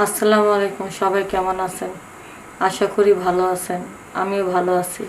আসসালামু আলাইকুম, সবাই কেমন আছেন? আশা করি ভালো আছেন, আমিও ভালো আছি।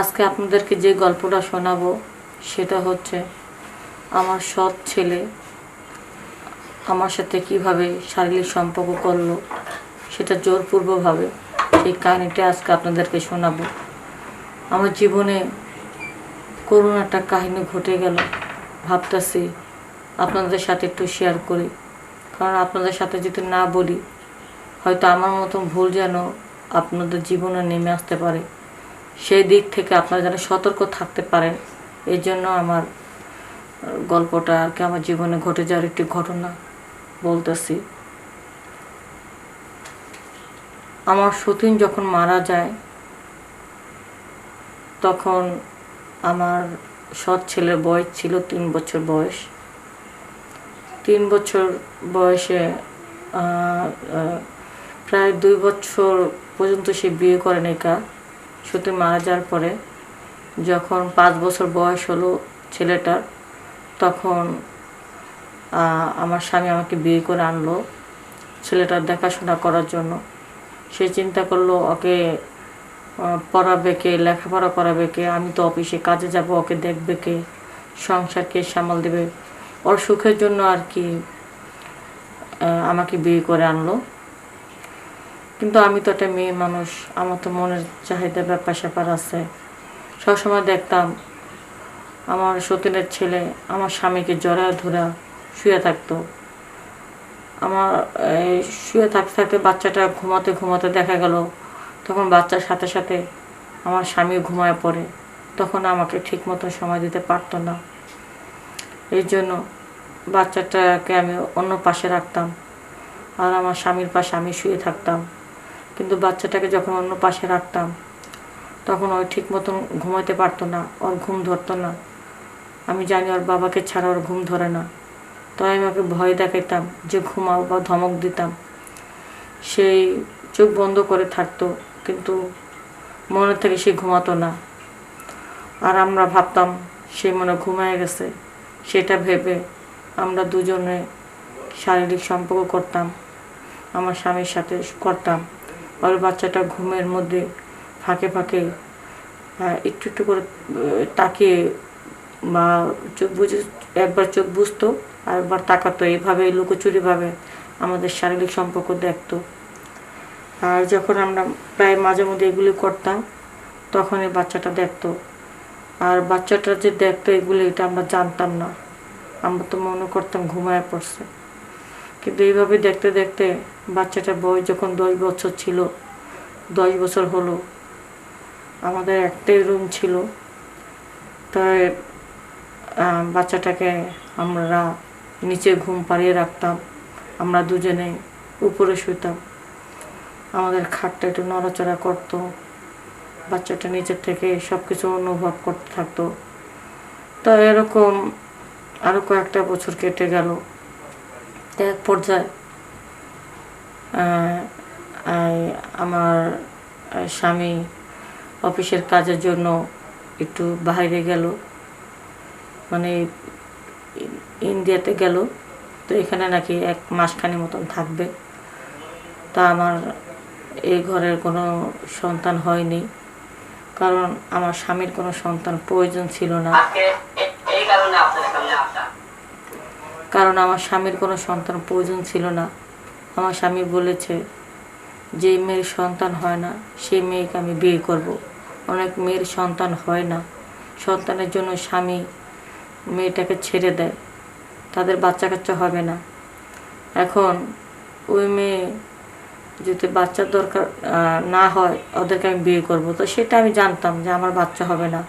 আজকে আপনাদেরকে যে গল্পটা শোনাবো, সেটা হচ্ছে, আমার সৎ ছেলে আমার সাথে কীভাবে শারীরিক সম্পর্ক করল, সেটা জোরপূর্বভাবে সেই কাহিনিটা আজকে আপনাদেরকে শোনাবো। আমার জীবনে করুণ একটা কাহিনী ঘটে গেল, ভাবতেছি আপনাদের সাথে একটু শেয়ার করি। কারণ আপনাদের সাথে যদি না বলি, হয়তো আমার মতন ভুল যেন আপনাদের জীবনে নেমে আসতে পারে। সেই দিক থেকে আপনারা যেন সতর্ক থাকতে পারেন, এই জন্য আমার গল্পটা আর কি আমার জীবনে ঘটে যাওয়ার একটি ঘটনা বলতেছি। আমার সতীন যখন মারা যায়, তখন আমার সৎ ছেলের বয়স ছিল তিন বছর বয়স। তিন বছর বয়সে প্রায় দুই বছর পর্যন্ত সে বিয়ে করেন একা সত্যি মারা যাওয়ার পরে যখন পাঁচ বছর বয়স হলো ছেলেটার, তখন আমার স্বামী আমাকে বিয়ে করে আনলো ছেলেটার দেখাশোনা করার জন্য। সে চিন্তা করল, ওকে পড়াবে কে, লেখাপড়া করাবে কে? আমি তো অফিসে কাজে যাব, ওকে দেখবে কে? সংসার কে সামাল দেবে? ওর সুখের জন্য আর কি আমাকে বিয়ে করে আনলো। কিন্তু আমি তো একটা মেয়ে মানুষ, আমার তো মনের চাহিদা ব্যাপার স্যাপার আছে। সবসময় দেখতাম আমার সতীনের ছেলে আমার স্বামীকে জড়া ধরা শুয়ে থাকতো। আমার শুয়ে থাকতে থাকতে বাচ্চাটা ঘুমাতে ঘুমাতে দেখা গেল, তখন বাচ্চার সাথে সাথে আমার স্বামী ঘুমায় পড়ে। তখন আমাকে ঠিক মতো সময় দিতে পারতো না। এই জন্য বাচ্চাটাকে আমি অন্য পাশে রাখতাম। আর আমার স্বামীর পাশে আমি শুয়ে থাকতাম। কিন্তু বাচ্চাটাকে যখন অন্য পাশে রাখতাম, তখন ওই ঠিক মতন ঘুমাতে পারতো না, ওর ঘুম ধরতো না। আমি জানি ওর বাবাকে ছাড়া ওর ঘুম ধরে না। তাই আমি ওকে ভয় দেখাইতাম যে ঘুমাও বা ধমক দিতাম। সেই চোখ বন্ধ করে থাকতো, কিন্তু মনে থেকে সে ঘুমাতো না। আর আমরা ভাবতাম সে মনে ঘুমায় গেছে। সেটা ভেবে আমরা দুজনে শারীরিক সম্পর্ক করতাম, আমার স্বামীর সাথে করতাম। ওর বাচ্চাটা ঘুমের মধ্যে ফাঁকে ফাঁকে একটু একটু করে তাকিয়ে বা চোখ বুঝে, একবার চোখ বুঝতো আর একবার তাকাতো। এইভাবে লুকোচুরিভাবে আমাদের শারীরিক সম্পর্ক দেখতো। আর যখন আমরা প্রায় মাঝে মধ্যে এগুলি করতাম তখন এই বাচ্চাটা দেখতো। আর বাচ্চাটা যে দেখতো এগুলি, এটা আমরা জানতাম না। আমরা তো মনে করতাম ঘুমায় পড়ছে। কিন্তু এইভাবে দেখতে দেখতে বাচ্চাটার বয়স যখন দশ বছর ছিল, দশ বছর হলো, আমাদের একটাই রুম ছিল। তাই বাচ্চাটাকে আমরা নিচে ঘুম পাড়িয়ে রাখতাম। আমরা দুজনে উপরে শুতাম আমাদের খাটটা একটু নড়াচড়া করতো। বাচ্চাটা নিচের থেকে সব কিছু অনুভব করতে থাকতো। তো এরকম আরও কয়েকটা বছর কেটে গেল। এক পর্যায়ে আমার স্বামী অফিসের কাজের জন্য একটু বাইরে গেল। মানে ইন্ডিয়াতে গেল। তো এখানে নাকি এক মাসখানি মতন থাকবে। তা আমার এই ঘরের কোনো সন্তান হয়নি। কারণ আমার স্বামীর কোনো সন্তান প্রয়োজন ছিল না। কারণ আমার স্বামীর কোনো সন্তান প্রয়োজন ছিল না। আমার স্বামী বলেছে যে মেয়ের সন্তান হয় না সেই মেয়েকে আমি বিয়ে করব। অনেক মেয়ের সন্তান হয় না। সন্তানের জন্য স্বামী মেয়েটাকে ছেড়ে দেয়। তাদের বাচ্চা কাচ্চা হবে না। এখন ওই মেয়ে যদি বাচ্চার দরকার না হয়, ওদেরকে আমি বিয়ে করব। তো সেটা আমি জানতাম যে আমার বাচ্চা হবে না।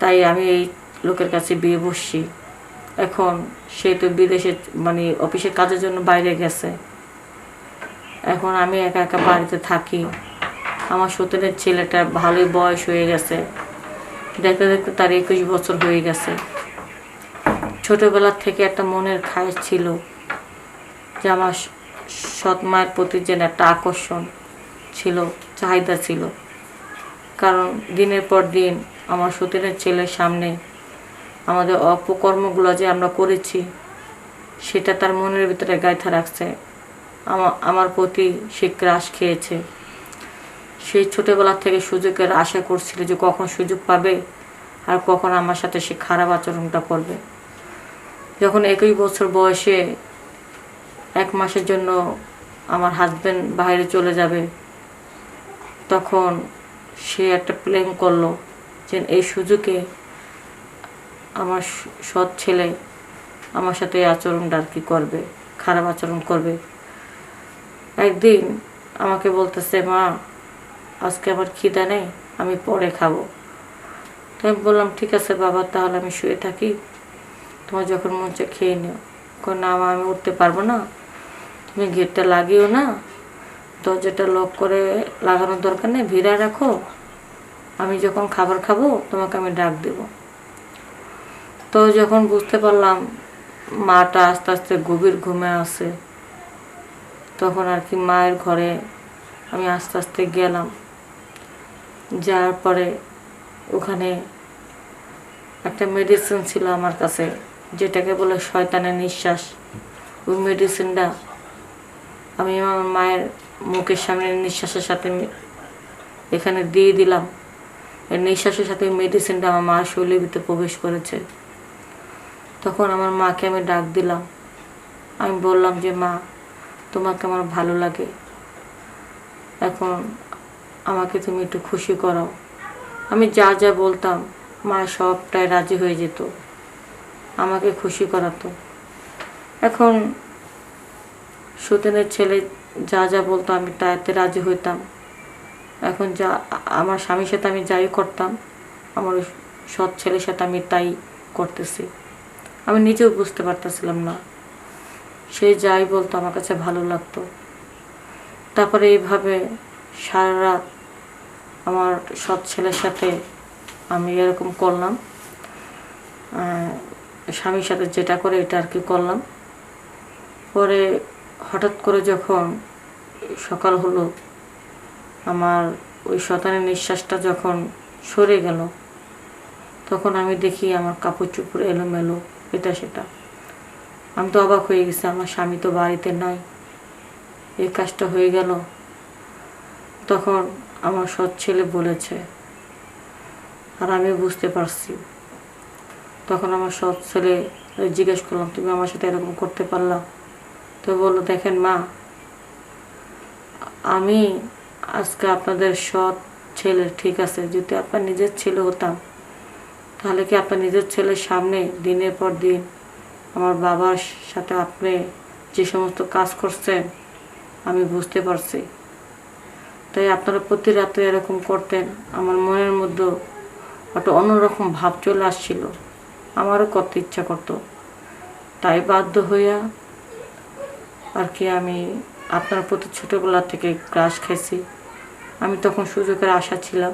তাই আমি এই লোকের কাছে বিয়ে বসছি। এখন সে তো বিদেশে মানে অফিসের কাজের জন্য বাইরে গেছে। এখন আমি একা একা বাড়িতে থাকি। আমার সতীনের ছেলেটা ভালোই বয়স হয়ে গেছে। দেখতে দেখতে তার একুশ বছর হয়ে গেছে। ছোটবেলার থেকে একটা মনের খায়েশ ছিল যে আমার সৎ মায়ের প্রতি যেন একটা আকর্ষণ ছিল, চাহিদা ছিল। কারণ দিনের পর দিন আমার সতীনের ছেলের সামনে আমাদের অপকর্মগুলো যে আমরা করেছি, সেটা তার মনের ভিতরে গাইথা রাখছে। আমার প্রতি সে ক্রাশ খেয়েছে। সেই ছোটবেলা থেকে সুযোগের আশা করছিল যে কখন সুযোগ পাবে আর কখন আমার সাথে সে খারাপ আচরণটা করবে। যখন একই বছর বয়সে এক মাসের জন্য আমার হাজব্যান্ড বাইরে চলে যাবে। তখন সে একটা প্লেন করল যে এই সুযোগে আমার সৎ ছেলে আমার সাথে এই আচরণটা আর কি করবে খারাপ আচরণ করবে। একদিন আমাকে বলতেছে মা আজকে আমার খিদা নেই আমি পরে খাব। তো আমি বললাম ঠিক আছে বাবা তাহলে আমি শুয়ে থাকি। তোমার যখন মন চায় খেয়ে নিও। কই, না আমি উঠতে পারব না। তুমি গেটটা লাগিও না। দরজাটা লক করে লাগানোর দরকার নেই ভিড়া রাখো। আমি যখন খাবার খাব, তোমাকে আমি ডাক দেব। তো যখন বুঝতে পারলাম, মাটা আস্তে আস্তে গভীর ঘুমে আসে তখন আর কি মায়ের ঘরে আমি আস্তে আস্তে গেলাম। যাওয়ার পরে ওখানে একটা মেডিসিন ছিল আমার কাছে, যেটাকে বলে শয়তানের নিঃশ্বাস। ওই মেডিসিনটা আমি আমার মায়ের মুখের সামনে নিঃশ্বাসের সাথে এখানে দিয়ে দিলাম। এই নিঃশ্বাসের সাথে মেডিসিনটা আমার মার শরীরের ভিতরে প্রবেশ করেছে। তখন আমার মাকে আমি ডাক দিলাম। আমি বললাম যে, মা, তোমাকে আমার ভালো লাগে। এখন আমাকে তুমি একটু খুশি করাও। আমি যা যা বলতাম, মা সবটাই রাজি হয়ে যেত। আমাকে খুশি করাতো। এখন সতীনের ছেলে যা যা বলতো আমি তাতে রাজি হইতাম। এখন যা আমার স্বামীর সাথে আমি যাই করতাম, আমার সৎ ছেলের সাথে আমি তাই করতেছি। আমি নিজেও বুঝতে পারতেছিলাম না। সে যাই বলতো আমার কাছে ভালো লাগতো। তারপরে এইভাবে সারা রাত আমার সৎ ছেলের সাথে আমি এরকম করলাম। স্বামীর সাথে যেটা করে এটা আর কি করলাম। পরে হঠাৎ করে যখন সকাল হলো, আমার ওই শতানের নিঃশ্বাসটা যখন সরে গেল, তখন আমি দেখি আমার কাপড় চোপড় এলোমেলো, এটা সেটা। আমি তো অবাক হয়ে গেছি, আমার স্বামী তো বাড়িতে নাই। এই কাজটা হয়ে গেল। তখন আমার সৎ ছেলে বলেছে, আর আমি বুঝতে পারছি। তখন আমার সৎ ছেলে জিজ্ঞেস করলাম, তুমি আমার সাথে এরকম করতে পারলা? তো বলল দেখেন মা, আমি আজকে আপনাদের সৎ ছেলে, ঠিক আছে? যদি আপনার নিজের ছেলে হতাম, তাহলে কি আপনার নিজের ছেলের সামনে দিনের পর দিন আমার বাবার সাথে আপনি যে সমস্ত কাজ করছেন, আমি বুঝতে পারছি। তাই আপনারা প্রতি রাতে এরকম করতেন। আমার মনের মধ্যে একটা অন্যরকম ভাব চলে আসছিল। আমারও করতে ইচ্ছা করতো। তাই বাধ্য হইয়া আর কি আমি আপনার প্রতি ছোটোবেলা থেকে ক্লাস খাইছি। আমি তখন সুযোগের আশা ছিলাম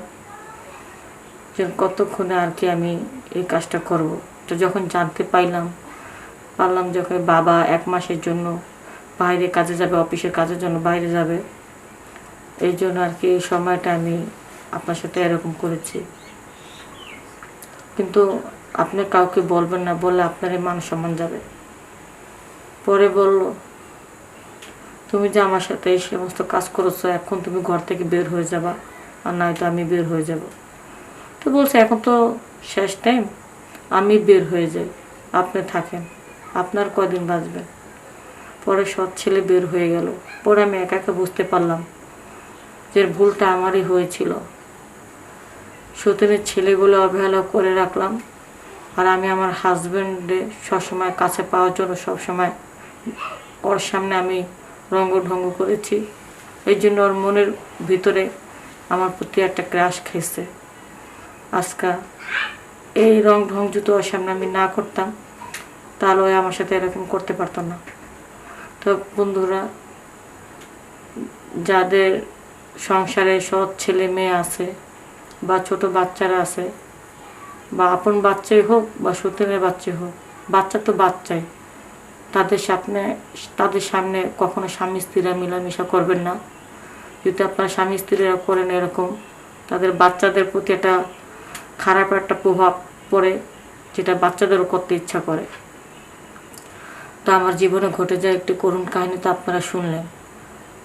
যে কতক্ষণে আর কি আমি এই কাজটা করব। তো যখন জানতে পাইলাম, পারলাম যখন বাবা এক মাসের জন্য বাইরে কাজে যাবে, অফিসের কাজের জন্য বাইরে যাবে, এই জন্য আর কি এই সময়টা আমি আপনার সাথে এরকম করেছি। কিন্তু আপনি কাউকে বলবেন না, বললে আপনার মান সম্মান যাবে। পরে বলল তুমি যে আমার সাথে এই সমস্ত কাজ করেছ, এখন তুমি ঘর থেকে বের হয়ে যাবা, আর নয়তো আমি বের হয়ে যাব। তো বলছে, এখন তো শেষ টাইম আমি বের হয়ে যাই। আপনি থাকেন, আপনার কদিন বাঁচবেন? পরে সৎ ছেলে বের হয়ে গেল। পরে আমি একা একা বুঝতে পারলাম যে ভুলটা আমারই হয়েছিল। সতীনের ছেলেগুলো অবহেলা করে রাখলাম, আর আমি আমার হাজব্যান্ডে সবসময় কাছে পাওয়ার জন্য সবসময় ওর সামনে আমি রঙ্গ ঢঙ্গ করেছি। এই জন্য ওর মনের ভিতরে আমার প্রতি একটা ক্রাশ খেয়েছে। আজকা এই রং ঢং যদি ওর সামনে আমি না করতাম, তাহলে ওই আমার সাথে এরকম করতে পারতো না। তো বন্ধুরা, যাদের সংসারে সৎ ছেলে মেয়ে আছে বা ছোট বাচ্চারা আছে, বা আপন বাচ্চাই হোক বা সতীনের বাচ্চাই হোক, বাচ্চা তো বাচ্চাই। তাদের সামনে তাদের সামনে কখনো স্বামী স্ত্রীরা মিলামিশা করবেন না। যদি আপনার স্বামী স্ত্রীরা করেন এরকম, তাদের বাচ্চাদের প্রতি একটা খারাপ একটা প্রভাব পড়ে, যেটা বাচ্চাদেরও করতে ইচ্ছা করে। তো আমার জীবনে ঘটে যায় একটি করুণ কাহিনী তো আপনারা শুনলেন।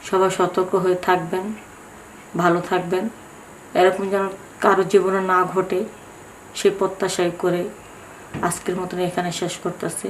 সবাই সতর্ক হয়ে থাকবেন, ভালো থাকবেন। এরকম যেন কারও জীবনে না ঘটে, সে প্রত্যাশাই করে আজকের মতন এখানে শেষ করতেছি।